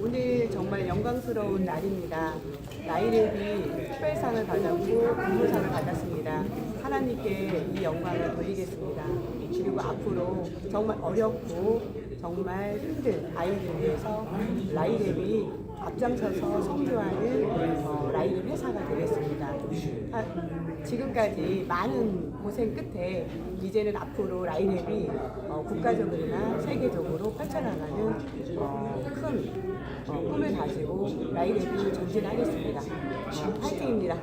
오늘 정말 영광스러운 날입니다. 라이랩이 특별상을 받았고 국무상을 받았습니다. 하나님께 이 영광을 돌리겠습니다. 그리고 앞으로 정말 어렵고 정말 힘든 아이들 위해서 라이랩이 앞장서서 성교하는 어, 라이브 회사가 되겠습니다. 아, 지금까지 많은 고생 끝에 이제는 앞으로 라이랩이 어, 국가적으로나 세계적으로 펼쳐나가는 어, 어, 꿈을 가지고 라이드를 전진하겠습니다. 어, 파이팅입니다.